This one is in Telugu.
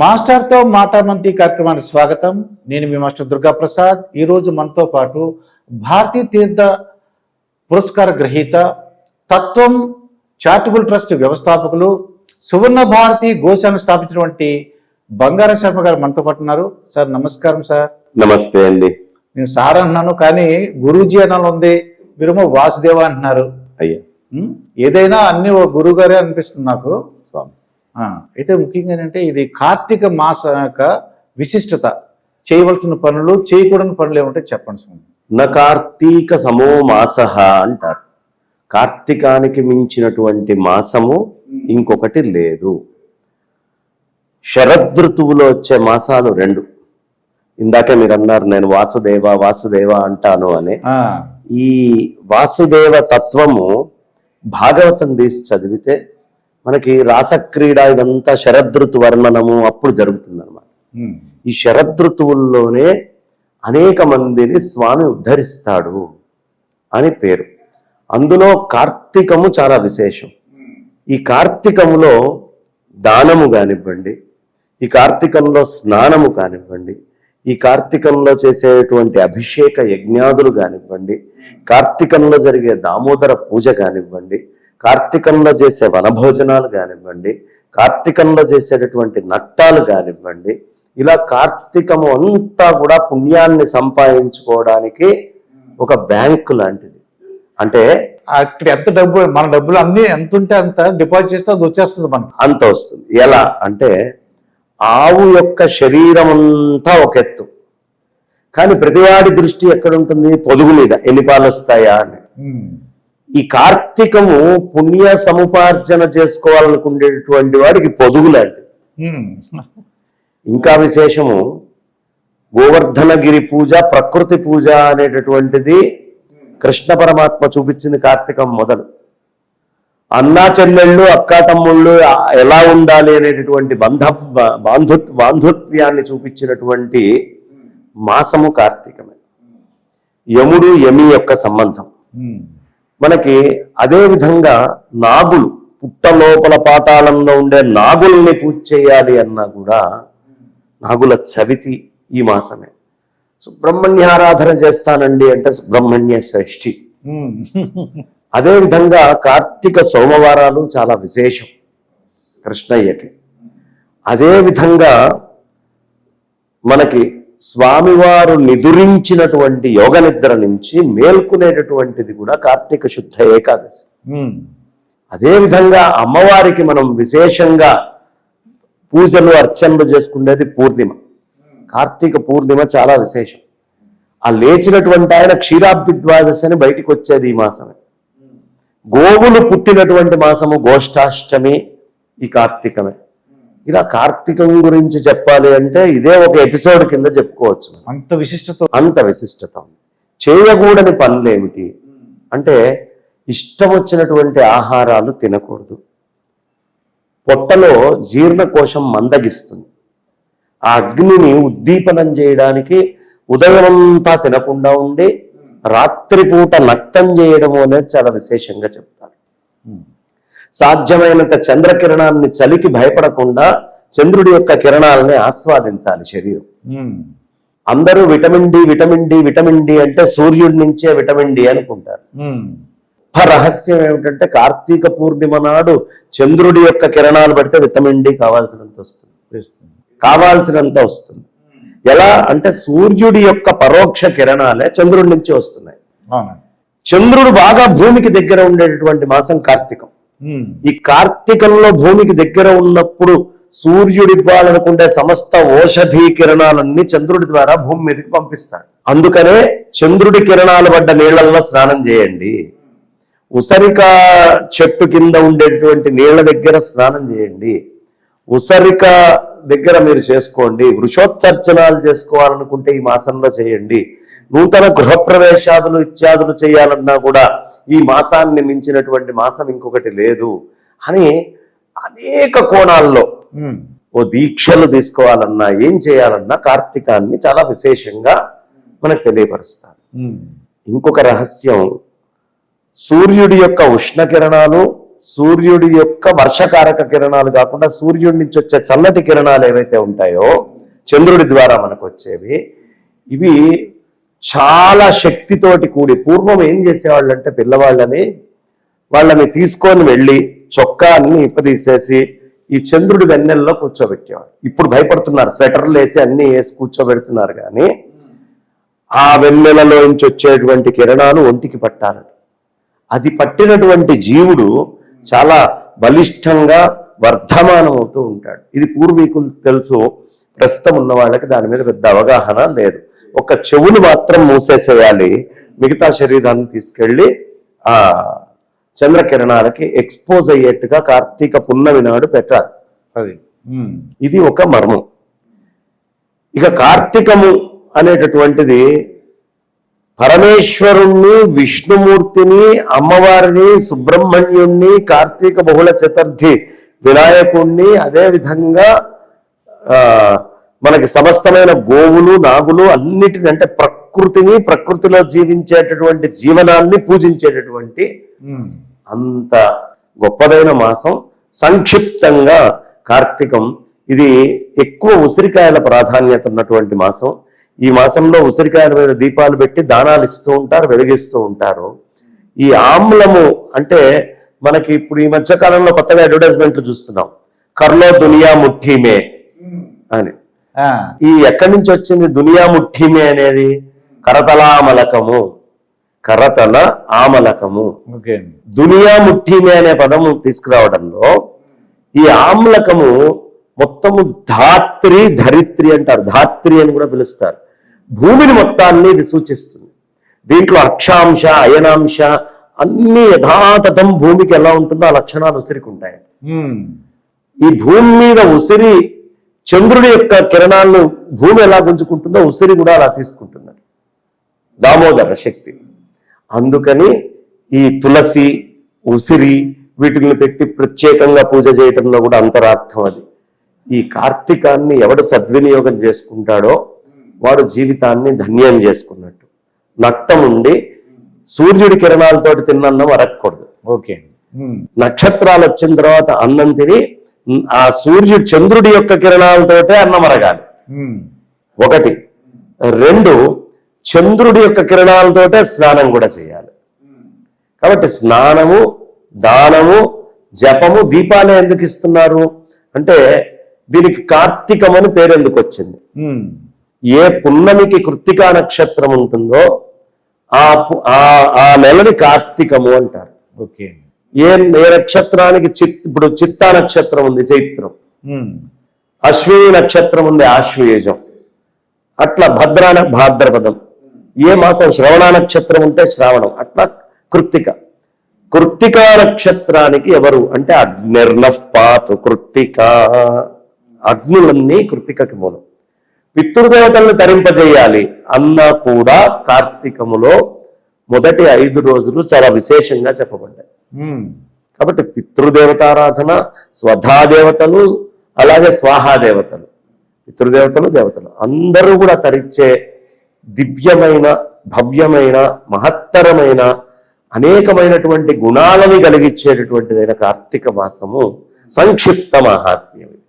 మాస్టర్తో మాటామంతి కార్యక్రమానికి స్వాగతం. నేను మీ మాస్టర్ దుర్గా ప్రసాద్ ఈరోజు మనతో పాటు భారతీ తీర్థ పురస్కార గ్రహీత తత్వం చారిటబుల్ ట్రస్ట్ వ్యవస్థాపకులు సువర్ణ భారతి గోశాలను స్థాపించినటువంటి బంగారం శర్మ గారు మనతో పాటు ఉన్నారు. సార్ నమస్కారం సార్. నమస్తే అండి. నేను సార్ అంటున్నాను కానీ గురూజీ అనాలు ఉంది. మీరేమో వాసుదేవ అంటున్నారు. అయ్యా? ఏదైనా అన్ని ఓ గురువు గారే అనిపిస్తుంది నాకు. స్వామి. అయితే ముఖ్యంగా ఏంటంటే ఇది కార్తీక మాస యొక్క విశిష్టత. చేయవలసిన పనులు చేయకూడని పనులు ఏమంటే చెప్పండి స్వామి. న కార్తీక సమో మాస అంటారు. కార్తీకానికి మించినటువంటి మాసము ఇంకొకటి లేదు. శరదృతువులో వచ్చే మాసాలు రెండు. ఇందాకే మీరు అన్నారు నేను వాసుదేవ వాసుదేవ అంటాను అని. ఈ వాసుదేవ తత్వము భాగవతం తీసి చదివితే మనకి రాసక్రీడ ఇదంతా శరదృతు వర్ణనము అప్పుడు జరుగుతుంది ఉం, ఈ శరదృతువుల్లోనే అనేక మందిని స్వామి ఉద్ధరిస్తాడు అని పేరు. అందులో కార్తీకము చాలా విశేషం. ఈ కార్తీకములో దానము కానివ్వండి ఈ కార్తీకంలో స్నానము కానివ్వండి ఈ కార్తీకంలో చేసేటువంటి అభిషేక యజ్ఞాదులు కానివ్వండి కార్తీకంలో జరిగే దామోదర పూజ కానివ్వండి కార్తీకంలో చేసే వనభోజనాలు కానివ్వండి కార్తీకంలో చేసేటటువంటి నక్తాలు కానివ్వండి ఇలా కార్తీకము అంతా కూడా పుణ్యాన్ని సంపాదించుకోవడానికి ఒక బ్యాంకు లాంటిది. అంటే అక్కడ ఎంత డబ్బు మన డబ్బులు అన్ని ఎంత ఉంటే అంత డిపాజిట్ చేస్తే అది వచ్చేస్తుంది మనకు. అంత వస్తుంది. ఎలా అంటే ఆవు యొక్క శరీరం అంతా ఒక ఎత్తు. కానీ ప్రతివాడి దృష్టి ఎక్కడ ఉంటుంది? పొదుగు మీద. ఎన్ని పాలు వస్తాయా అని. ఈ కార్తీకము పుణ్య సముపార్జన చేసుకోవాలనుకునేటువంటి వాడికి పొదుగు లాంటిది. ఇంకా విశేషము గోవర్ధనగిరి పూజ ప్రకృతి పూజ అనేటటువంటిది కృష్ణ పరమాత్మ చూపించింది కార్తీకం మొదలు. అన్నా చెల్లెళ్ళు అక్కా తమ్ముళ్ళు ఎలా ఉండాలి అనేటటువంటి బంధ బాంధు బాంధుత్వ్యాన్ని చూపించినటువంటి మాసము కార్తీకమే. యముడు యమి యొక్క సంబంధం. మనకి అదే విధంగా నాగులు పుట్ట లోపల పాతాళంలో ఉండే నాగుల్ని పూజ చేయాలి అన్నా కూడా నాగుల చవితి ఈ మాసమే. సుబ్రహ్మణ్యారాధన చేస్తానండి అంటే సుబ్రహ్మణ్య షష్ఠి ఉం, అదే విధంగా కార్తీక సోమవారాలు చాలా విశేషం కృష్ణయ్యకి. అదే విధంగా మనకి స్వామివారు నిదురించినటువంటి యోగ నిద్ర నుంచి మేల్కొనేటటువంటిది కూడా కార్తీక శుద్ధ ఏకాదశి. ఉం, అదే విధంగా అమ్మవారికి మనం విశేషంగా పూజలు అర్చనలు చేసుకునేది పూర్ణిమ. కార్తీక పూర్ణిమ చాలా విశేషం. ఆ లేచినటువంటి ఆయన క్షీరాబ్ది ద్వాదశి అని బయటికి వచ్చేది ఈ మాసమే. గోవులు పుట్టినటువంటి మాసము గోష్ఠాష్టమి ఈ కార్తీకమే. ఇలా కార్తీకం గురించి చెప్పాలి అంటే ఇదే ఒక ఎపిసోడ్ కింద చెప్పుకోవచ్చు. అంత విశిష్టత. అంత విశిష్టత చేయకూడని పనులేమిటి? అంటే ఇష్టం వచ్చినటువంటి ఆహారాలు తినకూడదు. పొట్టలో జీర్ణకోశం మందగిస్తుంది. ఆ అగ్నిని ఉద్దీపనం చేయడానికి ఉదయమంతా తినకుండా ఉండి రాత్రిపూట నక్తం చేయడము అనేది చాలా విశేషంగా చెప్తారు. సాధ్యమైనంత చంద్రకిరణాన్ని చలికి భయపడకుండా చంద్రుడి యొక్క కిరణాలని ఆస్వాదించాలి శరీరం. ఉం, అందరూ vitamin D vitamin D vitamin D అంటే సూర్యుడి నుంచే విటమిన్ డి అనుకుంటారు. గొప్ప రహస్యం ఏమిటంటే కార్తీక పూర్ణిమ నాడు చంద్రుడి యొక్క కిరణాలు పడితే విటమిన్ డి కావాల్సినంత వస్తుంది. కావాల్సినంత వస్తుంది. ఎలా అంటే సూర్యుడి యొక్క పరోక్ష కిరణాలే చంద్రుడి నుంచి వస్తున్నాయి. చంద్రుడు బాగా భూమికి దగ్గర ఉండేటటువంటి మాసం కార్తీకం. Hmm. ఈ కార్తీకంలో భూమికి దగ్గర ఉన్నప్పుడు సూర్యుడి ఇవ్వాలనుకుంటే సమస్త ఓషధీ కిరణాలన్నీ చంద్రుడి ద్వారా భూమి మీదకి పంపిస్తాడు అందుకనే చంద్రుడి కిరణాలు పడ్డ నీళ్ళలో స్నానం చేయండి. ఉసరిక చెట్టు కింద ఉండేటువంటి నీళ్ళ దగ్గర స్నానం చేయండి. ఉసరిక దగ్గర మీరు చేసుకోండి. వృషోత్సర్చనాలు చేసుకోవాలనుకుంటే ఈ మాసంలో చేయండి. నూతన గృహప్రవేశాదులు ఇత్యాదులు చేయాలన్నా కూడా ఈ మాసాన్ని మించినటువంటి మాసం ఇంకొకటి లేదు అని అనేక కోణాల్లో ఓ దీక్షలు తీసుకోవాలన్నా ఏం చేయాలన్నా కార్తీకాన్ని చాలా విశేషంగా మనకు తెలియపరుస్తారు ఇంకొక రహస్యం సూర్యుడి యొక్క ఉష్ణ కిరణాలు సూర్యుడి యొక్క వర్షకారక కిరణాలు కాకుండా సూర్యుడి నుంచి వచ్చే చల్లటి కిరణాలు ఏవైతే ఉంటాయో చంద్రుడి ద్వారా మనకు వచ్చేవి ఇవి చాలా శక్తితోటి కూడి పూర్వం ఏం చేసేవాళ్ళు అంటే పిల్లవాళ్ళని వాళ్ళని తీసుకొని వెళ్ళి చొక్కాన్ని ఇప్పదీసేసి ఈ చంద్రుడి వెన్నెల్లో కూర్చోబెట్టేవాడు ఇప్పుడు భయపడుతున్నారు. స్వెటర్లు వేసి అన్ని వేసి కూర్చోబెడుతున్నారు కానీ ఆ వెన్నెలలో నుంచి వచ్చేటువంటి కిరణాలు ఒంటికి పట్టాలని. అది పట్టినటువంటి జీవుడు చాలా బలిష్టంగా వర్ధమానం అవుతూ ఉంటాడు. ఇది పూర్వీకులు తెలుసు. ప్రస్తుతం ఉన్న వాళ్ళకి దాని మీద పెద్ద అవగాహన లేదు. ఒక చెవులు మాత్రం మూసేసేయాలి. మిగతా శరీరాన్ని తీసుకెళ్ళి ఆ చంద్రకిరణాలకి ఎక్స్పోజ్ అయ్యేట్టుగా కార్తీక పున్నమి నాడు పెట్టాలి. అది. ఇది ఒక మర్మం. ఇక కార్తీకము అనేటటువంటిది పరమేశ్వరుణ్ణి విష్ణుమూర్తిని అమ్మవారిని సుబ్రహ్మణ్యుణ్ణి కార్తీక బహుళ చతుర్థి వినాయకుణ్ణి అదే విధంగా ఆ మనకి సమస్తమైన గోవులు నాగులు అన్నిటిని అంటే ప్రకృతిని ప్రకృతిలో జీవించేటటువంటి జీవనాన్ని పూజించేటటువంటి. అంత గొప్పదైన మాసం. సంక్షిప్తంగా కార్తీకం. ఇది ఎక్కువ ఉసిరికాయల ప్రాధాన్యత ఉన్నటువంటి మాసం. ఈ మాసంలో ఉసిరికాయల మీద దీపాలు పెట్టి దానాలు ఇస్తూ ఉంటారు వెలిగిస్తూ ఉంటారు. ఈ ఆమ్లము అంటే మనకి ఇప్పుడు ఈ మధ్య కాలంలో కొత్తగా అడ్వర్టైజ్మెంట్లు చూస్తున్నాం. కర్లో దునియా ముఠీమే అని. ఈ ఎక్కడి నుంచి వచ్చింది? దునియా ముఠీమే అనేది కరతలామలకము కరతల ఆమలకము. దునియా ముఠీమే అనే పదము తీసుకురావడంలో ఈ ఆమ్లకము మొత్తము ధాత్రి ధరిత్రి అంటారు. ధాత్రి అని కూడా పిలుస్తారు. భూమిని మొత్తాన్ని ఇది సూచిస్తుంది. దీంట్లో అక్షాంశ అయనాంశ అన్ని యథాతథం భూమికి ఎలా ఉంటుందో ఆ లక్షణాలు ఉసిరికి ఉంటాయి. ఈ భూమి మీద ఉసిరి చంద్రుడి యొక్క కిరణాలను భూమి ఎలా గుంజుకుంటుందో ఉసిరి కూడా అలా తీసుకుంటున్నారు దామోదర శక్తి. అందుకని ఈ తులసి ఉసిరి వీటిని పెట్టి ప్రత్యేకంగా పూజ చేయటంలో కూడా అంతరార్థం అది. ఈ కార్తీకాన్ని ఎవడు సద్వినియోగం చేసుకుంటాడో వాడు జీవితాన్ని ధన్యం చేసుకున్నట్టు. నక్తం ఉండి సూర్యుడి కిరణాలతోటి తిన్నన్నం అరగకూడదు ఓకే. నక్షత్రాలు వచ్చిన తర్వాత అన్నం తిని ఆ సూర్యుడు చంద్రుడి యొక్క కిరణాలతోటే అన్నం అరగాలి. ఒకటి. రెండు చంద్రుడి యొక్క కిరణాలతోటే స్నానం కూడా చేయాలి. కాబట్టి స్నానము దానము జపము దీపాలే ఎందుకు ఇస్తున్నారు? అంటే దీనికి కార్తీకం అని పేరు ఎందుకు వచ్చింది. ఏ పున్నమికి కృత్తికా నక్షత్రం ఉంటుందో ఆ నెలని కార్తీకము అంటారు. ఓకే. ఏ ఏ నక్షత్రానికి చిత్ ఇప్పుడు చిత్తా నక్షత్రం ఉంది చైత్రం. అశ్విని నక్షత్రం ఉంది ఆశ్వయుజం. అట్లా భద్రాన భాద్రపదం. ఏ మాసం? శ్రవణ నక్షత్రం ఉంటే శ్రావణం. అట్లా కృత్తిక. కృత్తికా నక్షత్రానికి ఎవరు? అంటే అగ్నిర్నఫ్పాతు కృత్తిక. అగ్నులన్నీ కృత్తికకి మూలం. పితృదేవతలను తరింపజేయాలి. అన్నా కూడా కార్తీకములో మొదటి ఐదు రోజులు చాలా విశేషంగా చెప్పబడ్డాయి. కాబట్టి పితృదేవతారాధన స్వధాదేవతలు అలాగే స్వాహాదేవతలు. పితృదేవతలు దేవతలు. అందరూ కూడా తరిచ్చే దివ్యమైన భవ్యమైన మహత్తరమైన అనేకమైనటువంటి గుణాలని కలిగించేటటువంటిదైన కార్తీక మాసము సంక్షిప్త మహాత్మ్యం ఇది.